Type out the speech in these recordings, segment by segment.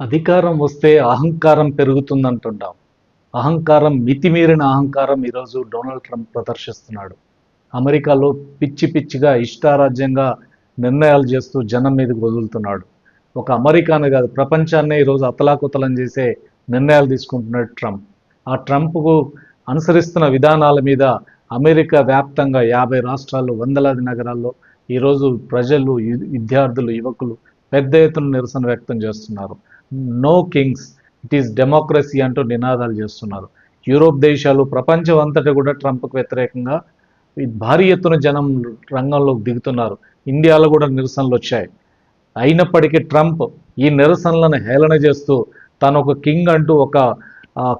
అధికారం వస్తే అహంకారం పెరుగుతుందంటుంటాం అహంకారం మితిమీరిన అహంకారం ఈరోజు డొనాల్డ్ ట్రంప్ ప్రదర్శిస్తున్నాడు. అమెరికాలో పిచ్చి పిచ్చిగా ఇష్టారాజ్యంగా నిర్ణయాలు చేస్తూ జనం మీదకి వదులుతున్నాడు. ఒక అమెరికానే కాదు ప్రపంచాన్నే ఈరోజు అతలాకుతలం చేసే నిర్ణయాలు తీసుకుంటున్నాడు ట్రంప్. ఆ ట్రంప్కు అనుసరిస్తున్న విధానాల మీద అమెరికా వ్యాప్తంగా యాభై రాష్ట్రాల్లో వందలాది నగరాల్లో ఈరోజు ప్రజలు విద్యార్థులు యువకులు పెద్ద ఎత్తున నిరసన వ్యక్తం చేస్తున్నారు. No kings. It is democracy అంటూ నినాదాలు చేస్తున్నారు. యూరోప్ దేశాలు ప్రపంచం అంతటా కూడా ట్రంప్కు వ్యతిరేకంగా భారీ ఎత్తున జనం రంగంలోకి దిగుతున్నారు. ఇండియాలో కూడా నిరసనలు వచ్చాయి. అయినప్పటికీ ట్రంప్ ఈ నిరసనలను హేళన చేస్తూ తను ఒక కింగ్ అంటూ ఒక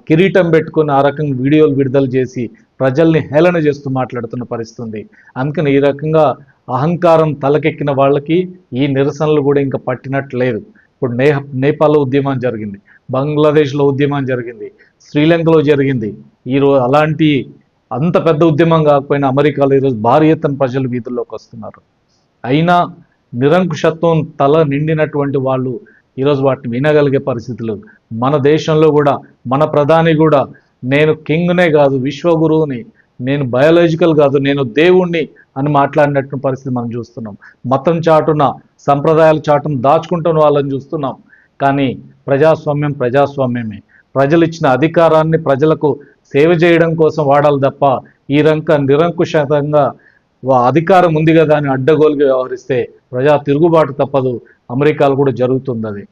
కిరీటం పెట్టుకుని ఆ రకంగా వీడియోలు విడుదల చేసి ప్రజల్ని హేళన చేస్తూ మాట్లాడుతున్న పరిస్థితి ఉంది అందుకని ఈ రకంగా అహంకారం తలకెక్కిన వాళ్ళకి ఈ నిరసనలు కూడా ఇంకా పట్టినట్లు లేదు. ఇప్పుడు నే నేపాల్లో ఉద్యమం జరిగింది బంగ్లాదేశ్లో ఉద్యమం జరిగింది శ్రీలంకలో జరిగింది. ఈరోజు అలాంటి అంత పెద్ద ఉద్యమం కాకపోయినా అమెరికాలో ఈరోజు భారీ ఎత్తున ప్రజలు వీధుల్లోకి వస్తున్నారు. అయినా నిరంకుశత్వం తల నిండినటువంటి వాళ్ళు ఈరోజు వాటిని వినగలిగే పరిస్థితులు మన దేశంలో కూడా మన ప్రధాని కూడా నేను కింగ్నే కాదు విశ్వగురువుని నేను బయాలజికల్ కాదు నేను దేవుణ్ణి అని మాట్లాడినట్టు పరిస్థితి మనం చూస్తున్నాం. మతం చాటున సంప్రదాయాల చాటున దాచుకుంటున్న వాళ్ళని చూస్తున్నాం. కానీ ప్రజాస్వామ్యం ప్రజాస్వామ్యమే. ప్రజలు ఇచ్చిన అధికారాన్ని ప్రజలకు సేవ చేయడం కోసం వాడాలి తప్ప ఈ రంక నిరంకుశంగా వా- అధికారం ఉంది కదా అని అడ్డగోలుగా వ్యవహరిస్తే ప్రజా తిరుగుబాటు తప్పదు. అమెరికాలో కూడా జరుగుతుంది అది.